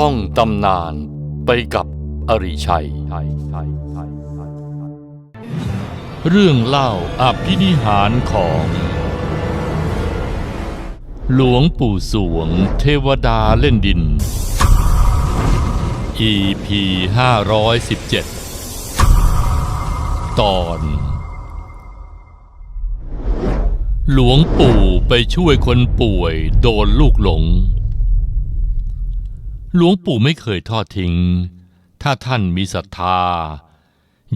ท่องตำนานไปกับอริชัย เรื่องเล่าอภินิหารของ หลวงปู่สวงเทวดาเล่นดิน EP 517 ตอน หลวงปู่ไปช่วยคนป่วยโดนลูกหลง หลวงปู่ไม่เคยทอดทิ้ง ถ้าท่านมีศรัทธา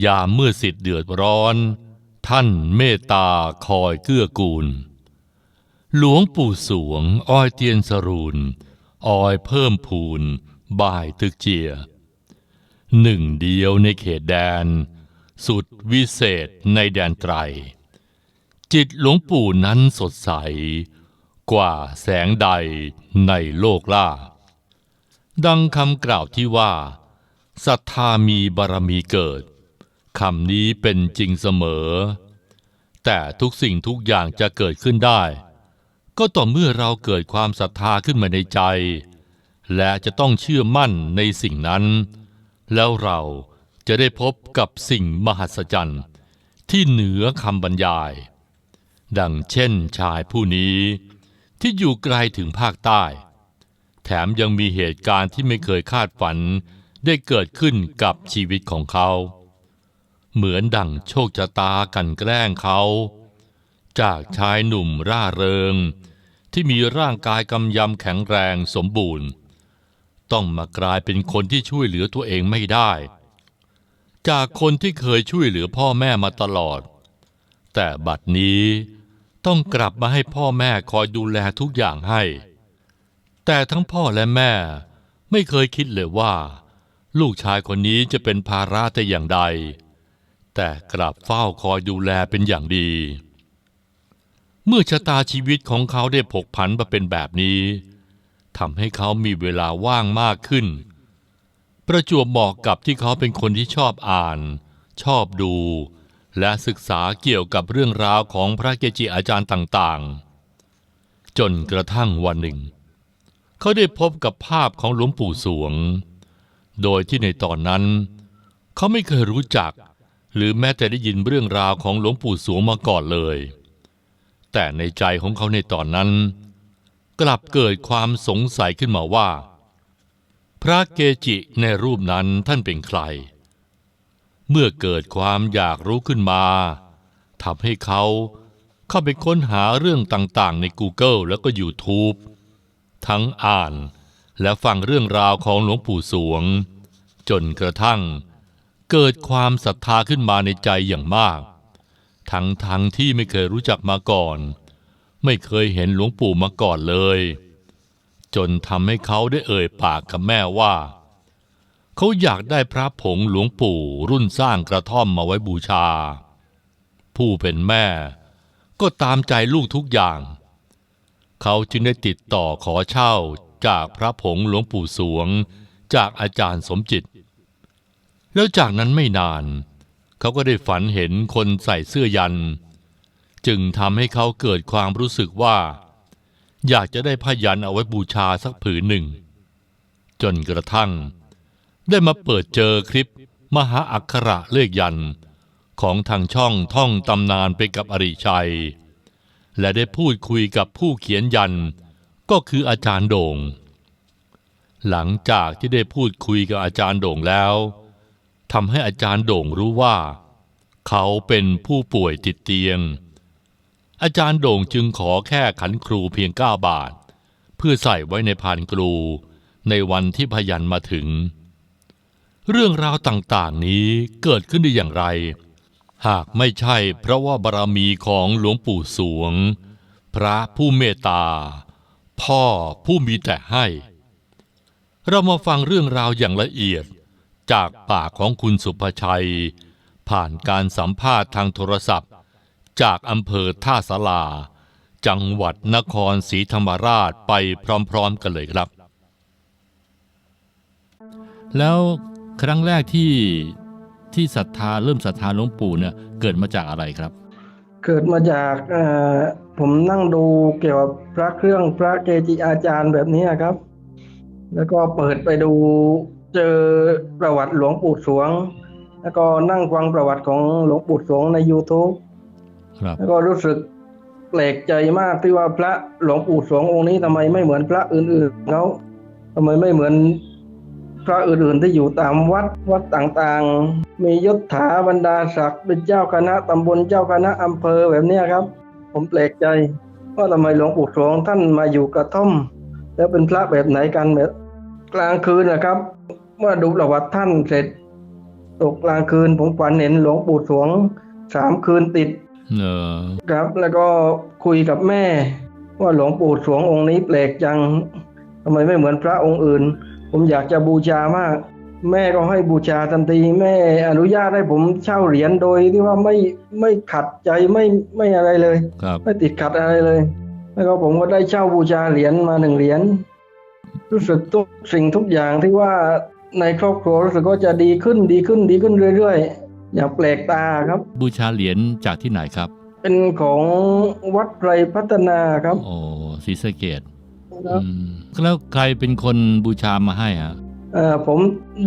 ยามเมื่อสิทธิ์เดือดร้อน ท่านเมตตาคอยเกื้อกูล หลวงปู่สวง อ้อยเตียนสรูนออยเพิ่มพูน บ่ายตึกเจีย หนึ่งเดียวในเขตแดน สุดวิเศษในแดนไตร จิตหลวงปู่นั้นสดใส กว่าแสงใดในโลกล่า ดังคำกล่าวที่ว่าศรัทธามีบารมีเกิดคำนี้เป็นจริงเสมอ แต่ทุกสิ่งทุกอย่างจะเกิดขึ้นได้ ก็ต่อเมื่อเราเกิดความศรัทธาขึ้นมาในใจ และจะต้องเชื่อมั่นในสิ่งนั้น แล้วเราจะได้พบกับสิ่งมหัศจรรย์ที่เหนือคำบรรยาย ดังเช่นชายผู้นี้ที่อยู่ไกลถึงภาคใต้ แถมยังมีเหตุการณ์ที่ไม่เคยคาดฝัน ได้เกิดขึ้นกับชีวิตของเขา เหมือนดังโชคชะตากันแกล้งเขา จากชายหนุ่มร่าเริง ที่มีร่างกายกำยำแข็งแรงสมบูรณ์ ต้องมากลายเป็นคนที่ช่วยเหลือตัวเองไม่ได้ จากคนที่เคยช่วยเหลือพ่อแม่มาตลอด แต่บัดนี้ต้องกลับมาให้พ่อแม่คอยดูแลทุกอย่างให้ แต่ทั้งพ่อและแม่ ไม่เคยคิดเลยว่า ลูกชายคนนี้จะเป็นภาระแต่อย่างใด แต่กลับเฝ้าคอยดูแลเป็นอย่างดี เมื่อชะตาชีวิตของเขาได้ผกผันมาเป็นแบบนี้ทำให้เขามีเวลาว่างมากขึ้น ประจวบเหมาะกับที่เขาเป็นคนที่ชอบอ่าน ชอบดู และศึกษาเกี่ยวกับเรื่องราวของพระเกจิอาจารย์ต่างๆ จนกระทั่งวันหนึ่ง เขาได้พบกับภาพของหลวงปู่สวง โดยที่ในตอนนั้น เขาไม่เคยรู้จัก หรือแม้แต่ได้ยินเรื่องราวของหลวงปู่สวงมาก่อนเลย แต่ในใจของเขาในตอนนั้น กลับเกิดความสงสัยขึ้นมาว่า พระเกจิในรูปนั้นท่านเป็นใคร เมื่อเกิดความอยากรู้ขึ้นมาทำให้เขาเข้าไปค้นหาเรื่องต่างๆ ใน Google แล้วก็ YouTube ทั้งอ่านและฟังเรื่องราวของหลวงปู่สวง จนกระทั่ง เกิดความศรัทธาขึ้นมาในใจอย่างมาก ทั้งทั้งที่ไม่เคยรู้จักมาก่อน ไม่เคยเห็นหลวงปู่มาก่อนเลย จนทำให้เขาได้เอ่ยปากกับแม่ว่า เขาอยากได้พระผงหลวงปู่รุ่นสร้างกระท่อมมาไว้บูชา ผู้เป็นแม่ก็ตามใจลูกทุกอย่าง เขาจึงได้ติดต่อขอเช่าจากพระผงหลวงปู่สวง จากอาจารย์สมจิต แล้วจากนั้นไม่นาน เขาก็ได้ฝันเห็นคนใส่เสื้อยัน จึงทำให้เขาเกิดความรู้สึกว่า อยากจะได้ผ้ายันเอาไว้บูชาสักผืนหนึ่ง จนกระทั่ง ได้มาเปิดเจอคลิปมหาอักขระเลขยันของทางช่องท่องตำนานไปกับอริชัย และได้พูดคุยกับผู้เขียนยันก็คืออาจารย์โด่ง หลังจากที่ได้พูดคุยกับอาจารย์โด่งแล้วทำให้อาจารย์โด่งรู้ว่า เขาเป็นผู้ป่วยติดเตียง อาจารย์โด่งจึงขอแค่ขันครูเพียงเก้าบาท เพื่อใส่ไว้ในพานครูในวันที่พยันมาถึง เรื่องราวต่างๆนี้เกิดขึ้นได้อย่างไร หากไม่ใช่เพราะว่าบารมีของหลวงปู่สวง พระผู้เมตตา พ่อผู้มีแต่ให้ เรามาฟังเรื่องราวอย่างละเอียดจากปากของคุณสุภชัย ผ่านการสัมภาษณ์ทางโทรศัพท์ จากอำเภอท่าสาราจังหวัดนครศรีธรรมราชไปพร้อมๆกันเลยครับ แล้วครั้งแรกที่ ที่ศรัทธาเริ่มศรัทธาหลวงปู่เนี่ยเกิดมาจากอะไรครับ เกิดมาจากเอ่อผมนั่งดูเกี่ยวกับพระเครื่องพระเกจิอาจารย์แบบนี้ครับ แล้วก็เปิดไปดูเจอประวัติหลวงปู่สวง แล้วก็นั่งฟังประวัติของหลวงปู่สวงใน YouTube ครับแล้วก็รู้สึกแปลกใจมากที่ว่าพระหลวงปู่สวงองค์นี้ทำไมไม่เหมือนพระอื่นๆเขาทำไมไม่เหมือน พระอื่นๆที่อยู่ตามวัดวัดต่างๆ มียศถาบรรดาศักดิ์เป็นเจ้าคณะตำบลเจ้าคณะอำเภอแบบนี้ครับ ผมแปลกใจว่าทำไมหลวงปู่สวงท่านมาอยู่กระท่อม แล้วเป็นพระแบบไหนกันแบบกลางคืนนะครับ เมื่อดูประวัติท่านเสร็จ ตกกลางคืนผมฝันเห็นหลวงปู่สวงสามคืนติดครับ แล้วก็คุยกับแม่ ว่าหลวงปู่สวงองค์นี้แปลกจังทำไมไม่เหมือนพระองค์อื่น ผมอยากจะบูชามาก แม่ก็ให้บูชาทันทีแม่อนุญาตให้ผมเช่าเหรียญโดยที่ว่าไม่ไม่ขัดใจไม่ไม่อะไรเลยครับไม่ติดขัดอะไรเลย แล้วก็ผมก็ได้เช่าบูชาเหรียญมาหนึ่งเหรียญรู้สึกทุกสิ่งทุกอย่างที่ว่าในครอบครัวรู้สึกว่าจะดีขึ้นดีขึ้นดีขึ้นเรื่อยๆ อย่างแปลกตาครับ บูชาเหรียญจากที่ไหนครับ เป็นของวัดไพรพัฒนาครับ โอ้ศรีสะเกด อืมแล้วใครเป็นคนบูชามาให้ฮะเอ่อผม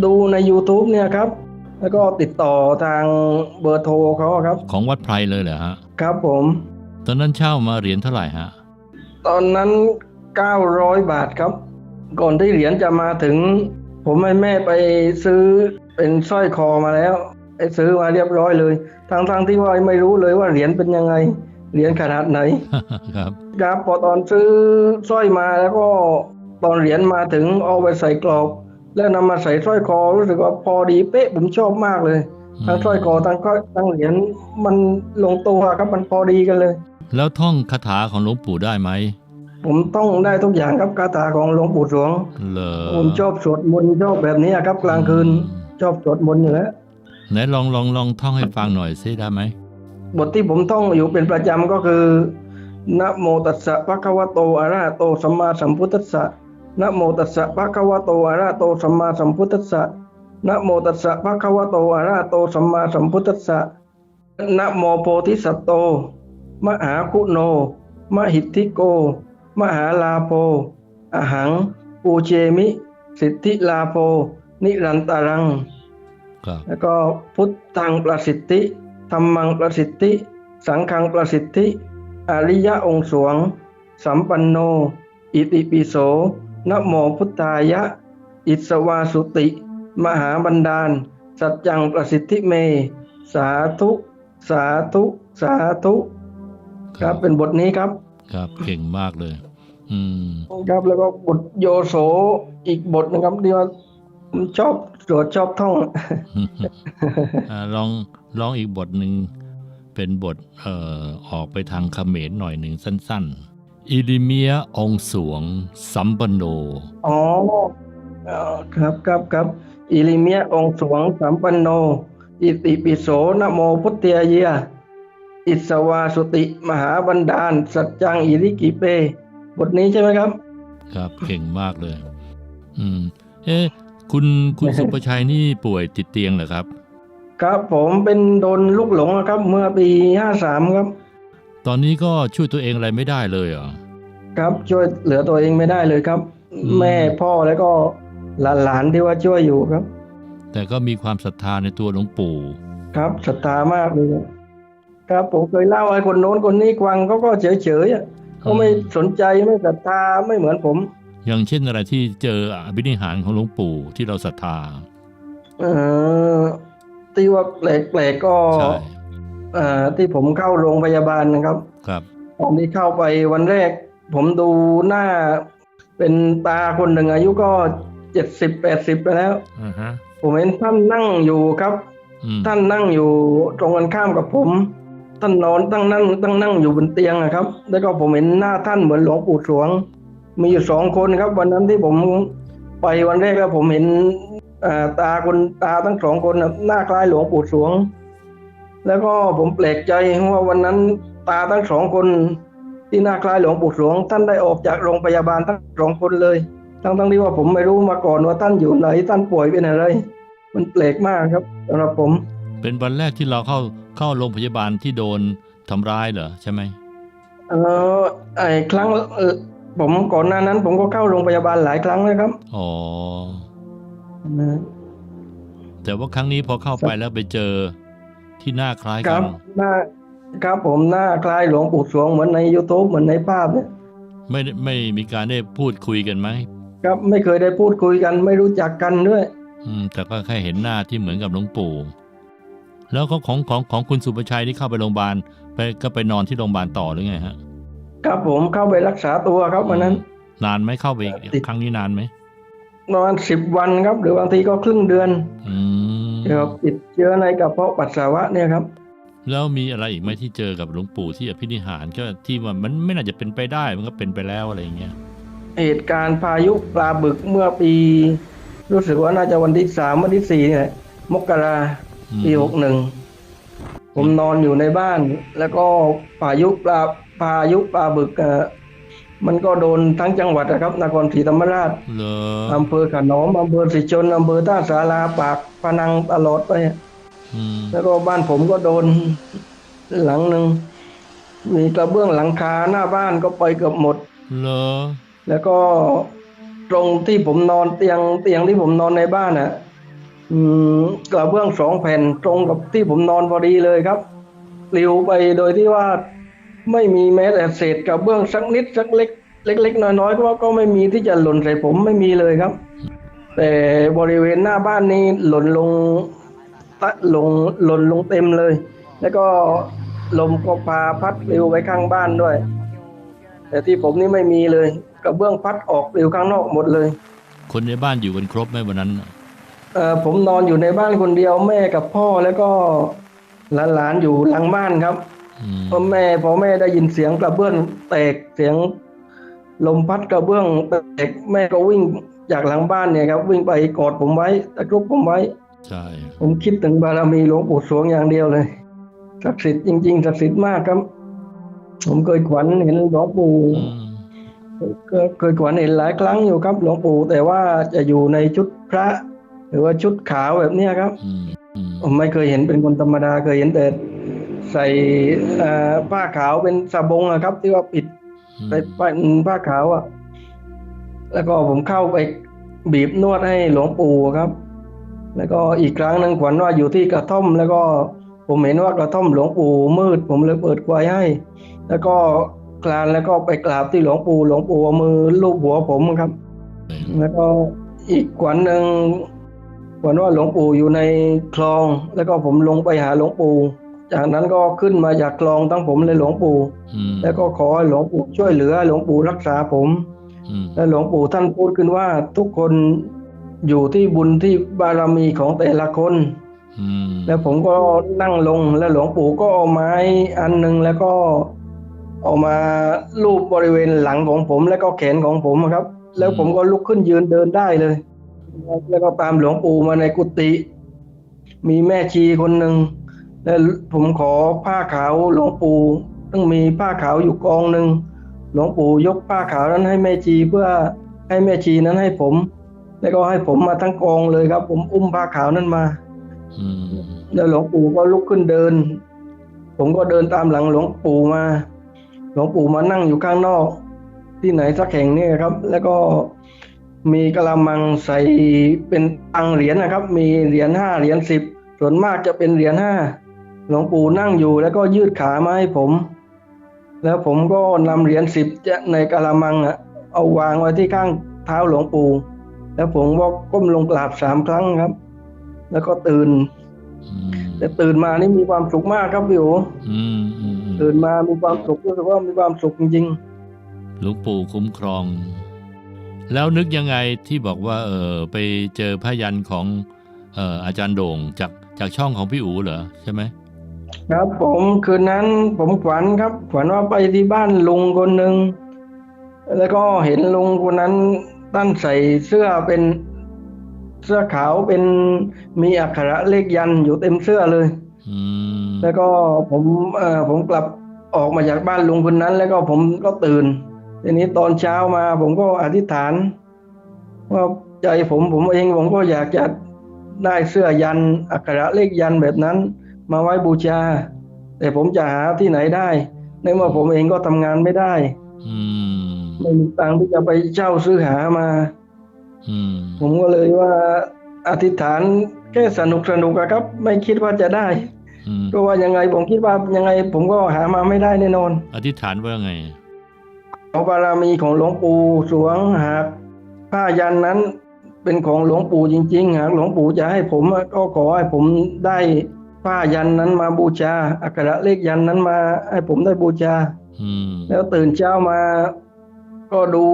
ดูใน YouTube เนี่ยครับ แล้วก็ติดต่อทางเบอร์โทรเขาครับ ของวัดไพรเลยเหรอฮะ ครับผม ตอนนั้นเช่ามาเหรียญเท่าไหร่ฮะ ตอนนั้น 900 บาทครับ ก่อนที่เหรียญจะมาถึง ผมให้แม่ไปซื้อเป็นสร้อยคอมาแล้วไปซื้อมาเรียบร้อยเลยทั้งๆที่ว่าไม่รู้เลยว่าเหรียญเป็นยังไง เหรียญขนาดไหนครับครับพอตอนซื้อสร้อยมาแล้วก็ตอนเหรียญมาถึงเอาไปใส่กรอบแล้วนำมาใส่สร้อยคอรู้สึกว่าพอดีเป๊ะผมชอบมากเลยทั้งสร้อยคอทั้งก็ทั้งเหรียญมันลงตัวครับมันพอดีกันเลย แล้วท่องคาถาของหลวงปู่ได้ไหมผมต้องได้ทุกอย่างครับคาถาของหลวงปู่สวงเหรอผมชอบสวดมนต์ชอบแบบนี้ครับกลางคืน ชอบสวดมนต์อยู่แล้วไหนลองลองลองท่องให้ฟังหน่อยซิได้ไหม บทที่ผมท่องอยู่เป็นประจำก็คือนะโมตัสสะภะคะวะโตอะระหะโตสัมมาสัมพุทธัสสะนะโมตัสสะภะคะวะโตอะระหะโตสัมมาสัมพุทธัสสะนะโมตัสสะภะคะวะโตอะระหะโตสัมมาสัมพุทธัสสะนะโมโพธิสัตว์โต มหาคุโน มหิทธิโก มหาลาโภอหังปูเชมิ สิทธิลาโภนิรันตารังครับแล้วก็พุทธังประสิทธิ ธรรมังประสิทธิ สังฆังประสิทธิ อริยะองค์สวง สัมปันโน อิติปิโสนะโมพุทธายะ อิสวาสุติ มหาบันดาล สัจจังประสิทธิเม สาธุ สาธุ สาธุ ครับเป็นบทนี้ครับ ครับเก่งมากเลย อืมครับแล้วก็บทโยโสอีกบทนะครับที่ว่าผมชอบสวดชอบท่องอ่าลอง ลองอีกบทหนึ่งเป็นบทเอ่อออกไปทางเขมรหน่อยหนึ่งสั้น ๆ อิริเมียองค์สวงสัมปันโน อ๋อเอ่อครับครับครับอิลิเมียองค์สวงสัมปันโน อิติปิโสนะโมพุทธเยยอิสวาสุติมหาบันดาล สัจจังอิริกิเป บทนี้ใช่ไหมครับ ครับเก่งมากเลย อืม เอ๊ะคุณคุณสุประชัยนี่ป่วยติดเตียงเหรอครับ ครับผมเป็นโดนลูกหลงนะครับเมื่อปีห้าสามครับ ตอนนี้ก็ช่วยตัวเองอะไรไม่ได้เลยเหรอครับช่วยเหลือตัวเองไม่ได้เลยครับอืมแม่พ่อแล้วก็หลานๆที่ว่าช่วยอยู่ครับ แต่ก็มีความศรัทธาในตัวหลวงปู่ ครับศรัทธามากเลยครับครับผมเคยเล่าให้คนโน้นคนนี้ฟังเขาก็เฉยๆอะเขาไม่สนใจไม่ศรัทธาไม่เหมือนผม อย่างเช่นอะไรที่เจออภินิหารของหลวงปู่ที่เราศรัทธา เออ ที่ว่าแปลกๆก็ใช่เอ่อที่ผมเข้าโรงพยาบาลนะครับ ครับตอนที่เข้าไปวันแรก ผมดูหน้าเป็นตาคนหนึ่งอายุก็เจ็ดสิบแปดสิบไปแล้วอ่าฮะผมเห็นท่านนั่งอยู่ครับอืมท่านนั่งอยู่ตรงกันข้ามกับผม ท่านนอนตั้งนั่งตั้งนั่งอยู่บนเตียงนะครับ แล้วก็ผมเห็นหน้าท่านเหมือนหลวงปู่สวง มีอยู่สองคนครับ วันนั้นที่ผมไปวันแรกแล้วผมเห็นอ่า ตาคนตาทั้งสองคนน่ะหน้าคล้ายหลวงปู่สวง แล้วก็ผมแปลกใจว่าวันนั้นตาทั้งสองคนที่หน้าคล้ายหลวงปู่สวง ท่านได้ออกจากโรงพยาบาลทั้งสองคนเลย ทั้งทั้งที่ว่าผมไม่รู้มาก่อนว่าท่านอยู่ไหนท่านป่วยเป็นอะไร มันแปลกมากครับสำหรับผม เป็นวันแรกที่เราเข้าเข้าโรงพยาบาลที่โดนทำร้ายเหรอใช่ไหมเออไอ้ครั้งเอ่อผมก่อนหน้านั้น ผมก็เข้าโรงพยาบาลหลายครั้งนะครับอ๋อ นะแต่ว่าครั้งนี้พอเข้าไปแล้วไปเจอที่หน้าคล้ายคกัรันบหน้าครับผมหน้าคล้ายหลวงปู่สวงเหมือนใน YouTube เหมือนในภาพเนี่ยไม่ได้ไม่มีการได้พูดคุยกันไหมครับไม่เคยได้พูดคุยกันไม่รู้จักกันด้วย อืม แต่ก็แค่เห็นหน้าที่เหมือนกับหลวงปู่ แล้วก็ของของของคุณสุประชัยที่เข้าไปโรงพยาบาลไปก็ไปนอนที่โรงพยาบาลต่อหรือไงฮะครับผมเข้าไปรักษาตัวครับวันนั้น นานไหมเข้าไปอีกติด ครั้งนี้นานไหม ประมาณสิบวันครับ หรือบางทีก็ครึ่งเดือนอืมเกี่ยวกับติดเชื้อในกระเพาะปัสสาวะเนี่ยครับ แล้วมีอะไรอีกไหมที่เจอกับหลวงปู่ที่อภินิหารก็ที่ว่ามันไม่น่าจะเป็นไปได้มันก็เป็นไปแล้วอะไรอย่างเงี้ยเหตุการณ์พายุปลาบึกเมื่อปี รู้สึกว่าน่าจะวันที่สามวันที่สี่เนี่ยมกราอืมปีหกหนึ่งผมนอนอยู่ในบ้าน แล้วก็พายุปลาพายุปลาบึกเอ่อ มันก็โดนทั้งจังหวัดนะครับนครศรีธรรมราชเหรออำเภอขนอมอำเภอสิชนอำเภอท่าสาราปากพนังตลอดไปอืมแล้วก็บ้านผมก็โดนหลังหนึ่งมีกระเบื้องหลังคาหน้าบ้านก็ไปเกือบหมดเหรอแล้วก็ตรงที่ผมนอนเตียงเตียงที่ผมนอนในบ้านน่ะอืมกระเบื้องสองแผ่นตรงกับที่ผมนอนพอดีเลยครับปลิวไปโดยที่ว่า ไม่มีแม้แต่เศษกระเบื้องสักนิดสักเล็ก เล็ก ๆ น้อยๆก็ก็ไม่มีที่จะหล่นใส่ผมไม่มีเลยครับ แต่บริเวณหน้าบ้านนี้หล่นลงตะลงหล่นลงเต็มเลย แล้วก็ลมก็พาพัดปลิวไปข้างบ้านด้วย แต่ที่ผมนี่ไม่มีเลยกระเบื้องพัดออกปลิวข้างนอกหมดเลย คนในบ้านอยู่กันครบไหมวันนั้นเอ่อผมนอนอยู่ในบ้านคนเดียวแม่กับพ่อแล้วก็หลานๆอยู่หลังบ้านครับอืม พอแม่พอแม่ได้ยินเสียงกระเบื้องแตกเสียง ลมพัดกระเบื้องแตกแม่ก็วิ่งจากหลังบ้านเนี่ยครับ วิ่งไปกอดผมไว้ตะครุบผมไว้ใช่ผมคิดถึงบารมีหลวงปู่สวงอย่างเดียวเลยศักดิ์สิทธิ์จริงๆศักดิ์สิทธิ์มากครับ ผมเคยขวัญเห็นหลวงปู่อืมก็เคยขวัญเห็นหลายครั้งอยู่ครับ หลวงปู่แต่ว่าจะอยู่ในชุดพระ หรือว่าชุดขาวแบบเนี้ยครับอืมอืมผมไม่เคยเห็นเป็นคนธรรมดาเคยเห็นแต่ ใส่เอ่อผ้าขาวเป็นสบงอะครับ ที่ว่าปิดใส่ผ้าขาวอะแล้วก็ผมเข้าไปบีบนวดให้หลวงปู่ครับ แล้วก็อีกครั้งหนึ่งขวัญว่าอยู่ที่กระท่อม แล้วก็ผมเห็นว่ากระท่อมหลวงปู่มืด ผมเลยเปิดไฟให้ แล้วก็คลานแล้วก็ไปกราบที่หลวงปู่หลวงปู่เอามือลูบหัวผมครับ แล้วก็อีกขวัญหนึ่งขวัญว่าหลวงปู่อยู่ในคลอง แล้วก็ผมลงไปหาหลวงปู่ จากนั้นก็ขึ้นมาจากคลองทั้งผมเลยหลวงปู่อืมแล้วก็ขอให้หลวงปู่ช่วยเหลือ หลวงปู่รักษาผมอืมและหลวงปู่ท่านพูดขึ้นว่าทุกคนอยู่ที่บุญที่บารมีของแต่ละคนอืมแล้วผมก็นั่งลงแล้วหลวงปู่ก็เอาไม้อันหนึ่งแล้วก็เอามาลูบบริเวณหลังของผม แล้วก็แขนของผมครับ แล้วผมก็ลุกขึ้นยืนเดินได้เลย แล้วก็ตามหลวงปู่มาในกุฏิมีแม่ชีคนหนึ่ง แล้วผมขอผ้าขาวหลวงปู่ต้องมีผ้าขาวอยู่กองหนึ่งหลวงปู่ยกผ้าขาวนั้นให้แม่ชีเพื่อให้แม่ชีนั้นให้ผม แล้วก็ให้ผมมาทั้งกองเลยครับ ผมอุ้มผ้าขาวนั้นมาอืมแล้วหลวงปู่ก็ลุกขึ้นเดิน ผมก็เดินตามหลังหลวงปู่มา หลวงปู่มานั่งอยู่ข้างนอก ที่ไหนสักแห่งนี่ครับ แล้วก็มีกระมังใส่เป็นตังเหรียญนะครับ มีเหรียญห้าเหรียญสิบส่วนมากจะเป็นเหรียญห้า หลวงปู่นั่งอยู่แล้วก็ยืดขามาให้ผม แล้วผมก็นำเหรียญสิบในกระมังอะเอาวางไว้ที่ข้างเท้าหลวงปู่ แล้วผมก็ก้มลงกราบสามครั้งครับ แล้วก็ตื่นอืมแต่ตื่นมานี่มีความสุขมากครับพี่โออืมอืมอืมตื่นมามีความสุขรู้สึกว่ามีความสุขจริงหลวงปู่คุ้มครอง แล้วนึกยังไงที่บอกว่า เออไปเจอพยันของ เอ่ออาจารย์โด่งจากจากช่องของพี่อู๋เหรอใช่ไหมๆ ครับผมคืนนั้นผมฝันครับ ฝันว่าไปที่บ้านลุงคนหนึ่งแล้วก็เห็นลุงคนนั้นท่านใส่เสื้อเป็นเสื้อขาวเป็นมีอักขระเลขยันต์อยู่เต็มเสื้อเลยอืมแล้วก็ผมเอ่อผมกลับออกมาจากบ้านลุงคนนั้น แล้วก็ผมก็ตื่นทีนี้ตอนเช้ามา ผมก็อธิษฐานว่าใจผมผมเองผมก็อยากจะได้เสื้อยันต์อักขระเลขยันต์แบบนั้น มาไว้บูชา แต่ผมจะหาที่ไหนได้ในเมื่อผมเองก็ทำงานไม่ได้อืมไม่มีตังค์ที่จะไปเช่าซื้อหามาอืมผมก็เลยว่าอธิษฐานแค่สนุกสนุกอะครับ ไม่คิดว่าจะได้อืมเพราะว่ายังไงผมคิดว่ายังไง ผมก็หามาไม่ได้แน่นอน อธิษฐานว่าไงขอบารมีของหลวงปู่สวงหากผ้ายันนั้นเป็นของหลวงปู่จริง ๆ หากหลวงปู่จะให้ผมก็ขอให้ผมได้ ผ้ายันนั้นมาบูชาอักขระเลขยันนั้นมาให้ผมได้บูชาอืมแล้วตื่นเช้ามา ก็ดู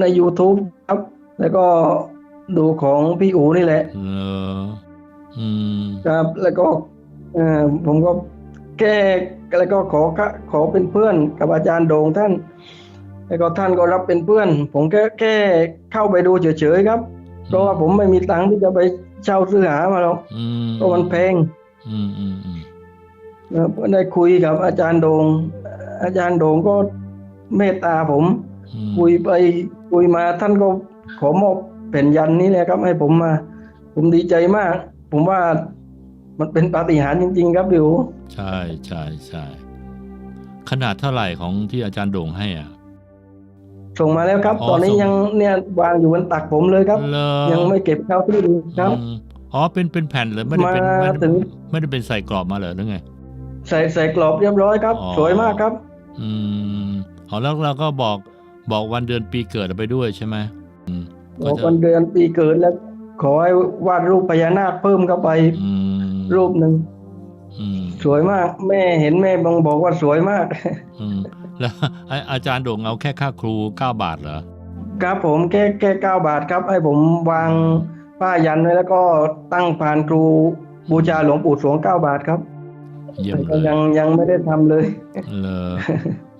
ใน YouTube ครับ แล้วก็ดูของพี่อูนี่แหละเหรออืมครับแล้วก็เอ่อผมก็แก้แล้วก็ขอขอเป็นเพื่อนกับอาจารย์โด่งท่าน แล้วก็ท่านก็รับเป็นเพื่อน ผมแค่แค่เข้าไปดูเฉยๆครับ เพราะว่าผมไม่มีตังค์ที่จะไปเช่าซื้อหามาหรอกอืมเพราะมันแพง อืมอืมอืมนะครับก็ได้คุยกับอาจารย์โดง อาจารย์โดงก็เมตตาผมอืมคุยไปคุยมาท่านก็ขอมอบแผ่นยันนี้เลยครับ ให้ผมมา ผมดีใจมาก ผมว่ามันเป็นปาฏิหาริย์จริง ๆ ครับบิวใช่ใช่ใช่ขนาดเท่าไหร่ของที่อาจารย์โด่งให้อะ ส่งมาแล้วครับอ๋อตอนนี้ส่งยังเนี่ยวางอยู่บนตักผมเลยครับเหรอยังไม่เก็บเข้าที่ดูครับ อืมอ๋อเป็นเป็นแผ่นเลยไม่ได้เป็นมาไม่ได้ถึงไม่ได้เป็นใส่กรอบมาเหรอหรือไง ใส่ใส่กรอบเรียบร้อยครับ อ๋อ สวยมากครับ อืมอ๋อแล้วเราก็บอกบอกวันเดือนปีเกิดไปด้วยใช่ไหมอืมบก็อกจะ วันเดือนปีเกิดแล้ว ขอให้วาดรูปพญานาคเพิ่มเข้าไปอืมรูปหนึ่งอืมสวยมาก แม่เห็นแม่บองบอกว่าสวยมาก อืมแล้วอาอาจารย์โด่งเอาแค่ค่าครูเก้าบาทเหรอ ครับผมแค่แค่เก้าบาทครับ ให้ผมวาง ป้ายันไว้แล้วก็ตั้งพานครูบูชาหลวงปู่สวงเก้าบาทครับเยี่ยมแต่เลก็ยยังยังไม่ได้ทำเลยเลอ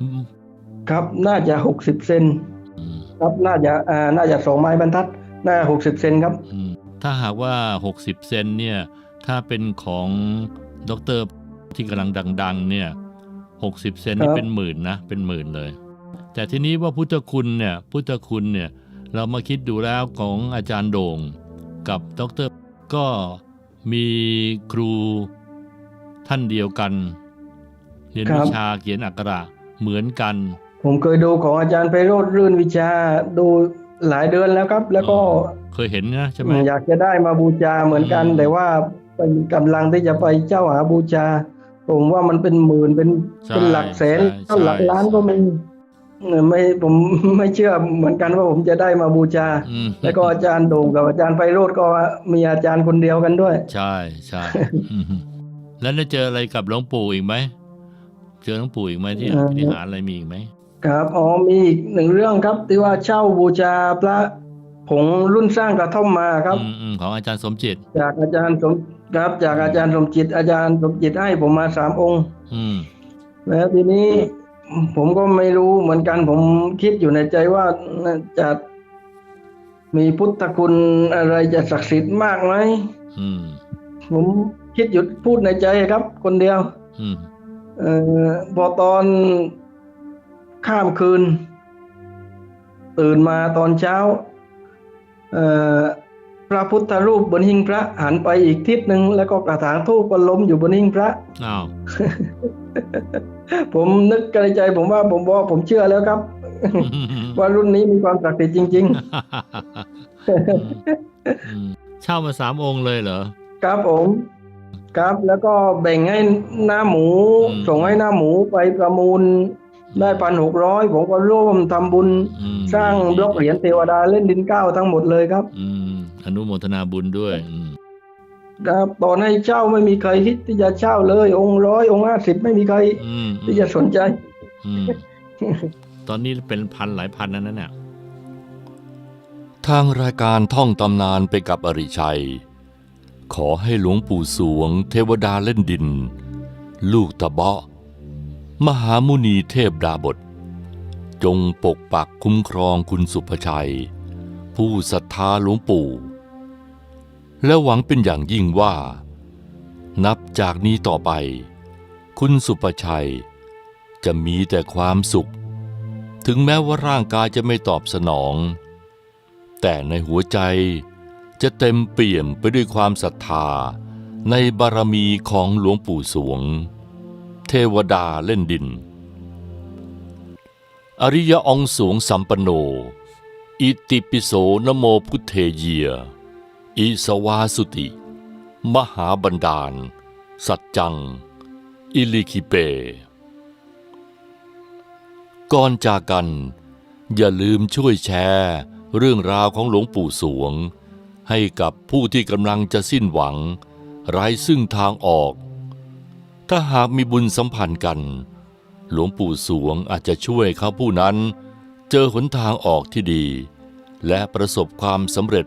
อืมครับน่าจะหกสิบเซนอืมครับน่าจะอ่าน่าจะสองไม้บรรทัด น่าหกสิบเซนครับอืมถ้าหากว่า60เซนเนี่ย ถ้าเป็นของด็อกเตอร์ที่กำลังดัง ๆ เนี่ย60เซนนี่ครับเป็นหมื่นนะเป็นหมื่นเลย แต่ทีนี้ว่าพุทธคุณเนี่ยพุทธคุณเนี่ย เรามาคิดดูแล้วของอาจารย์โด่ง กับด็อกเตอร์ก็มีครูท่านเดียวกัน เรียนครับวิชาเขียนอักขระเหมือนกัน ผมเคยดูของอาจารย์ไพโรธรื่นวิชาดูหลายเดือนแล้วครับ แล้วก็เคยเห็นนะใช่ไหมอยากจะได้มาบูชาเหมือนกันอืมแต่ว่าเป็นกำลังที่จะไปเจ้าหาบูชา ผมว่ามันเป็นหมื่นเป็นใช่เป็นหลักแสนใช่เท่าหลักใช่ล้านก็มีเออ ไม่ผมไม่เชื่อเหมือนกันว่าผมจะได้มาบูชาอืมแล้วก็อาจารย์โด่งกับอาจารย์ไพโรธก็มีอาจารย์คนเดียวกันด้วย ใช่ใช่อืมแล้วได้เจออะไรกับหลวงปู่อีกไหมเจอหลวงปู่อีกไหมที่เออที่หารอะไรมีอีกไหมครับอ๋อมีอีกหนึ่งเรื่องครับ ที่ว่าเช่าบูชาพระผงรุ่นสร้างกระท่อมมาครับอืมอืมของอาจารย์สมจิต จากอาจารย์สมครับ จากอาจารย์สมจิต อาจารย์สมจิตให้ผมมาสามองค์อืมแล้วทีนี้ ผมก็ไม่รู้เหมือนกัน ผมคิดอยู่ในใจว่าจะมีพุทธคุณอะไรจะศักดิ์สิทธิ์มากไหมอืมผมคิดหยุดพูดในใจครับ คนเดียวอืมเออพอตอนข้ามคืน ตื่นมาตอนเช้าเอ่อพระพุทธรูปบนหิ้งพระหันไปอีกทิศหนึ่งแล้วก็กระถางทูปก็ล้มอยู่บนหิ้งพระอ้าว ผมนึกในใจ ผมว่าผมบอกผมเชื่อแล้วครับ ว่ารุ่นนี้มีความศักดิ์สิทธิ์จริงอืมเช่ามาสามองค์เลยเหรอๆครับผมครับแล้วก็แบ่งให้หน้าหมูอืมส่งให้หน้าหมูไปประมูล ได้พันหกร้อยผมก็ร่วมทำบุญอืมสร้างบล็อกเหรียญเทวดาเล่นดินเก้าทั้งหมดเลยครับ อืมอนุโมทนาบุญด้วยอืมครับ ตอนให้เช่าไม่มีใครคิดที่จะเช่าเลย องค์ร้อยองค์ห้าสิบไม่มีใครอืมที่จะสนใจอืมตอนนี้เป็นพันหลายพันนั้นนะเนี่ยทางรายการท่องตำนานไปกับอริชัย ขอให้หลวงปู่สวง เทวดาเล่นดิน ลูกตะเบาะ มหามุนีเทพดาบท จงปกปักคุ้มครองคุณสุภชัย ผู้ศรัทธาหลวงปู่ และหวังเป็นอย่างยิ่งว่า นับจากนี้ต่อไป คุณสุภชัย จะมีแต่ความสุข ถึงแม้ว่าร่างกายจะไม่ตอบสนอง แต่ในหัวใจจะเต็มเปี่ยมไปด้วยความศรัทธาในบารมีของหลวงปู่สวง เทวดาเล่นดิน อริยองสวงสัมปโน อิติปิโสนโมพุทเทเย อิสวาสุติ มหาบันดาล สัจจัง อิลิคิเป ก่อนจากกัน อย่าลืมช่วยแชร์ เรื่องราวของหลวงปู่สวง ให้กับผู้ที่กำลังจะสิ้นหวัง ไร้ซึ่งทางออก ถ้าหากมีบุญสัมพันธ์กัน หลวงปู่สวงอาจจะช่วยเขาผู้นั้น เจอหนทางออกที่ดี และประสบความสำเร็จ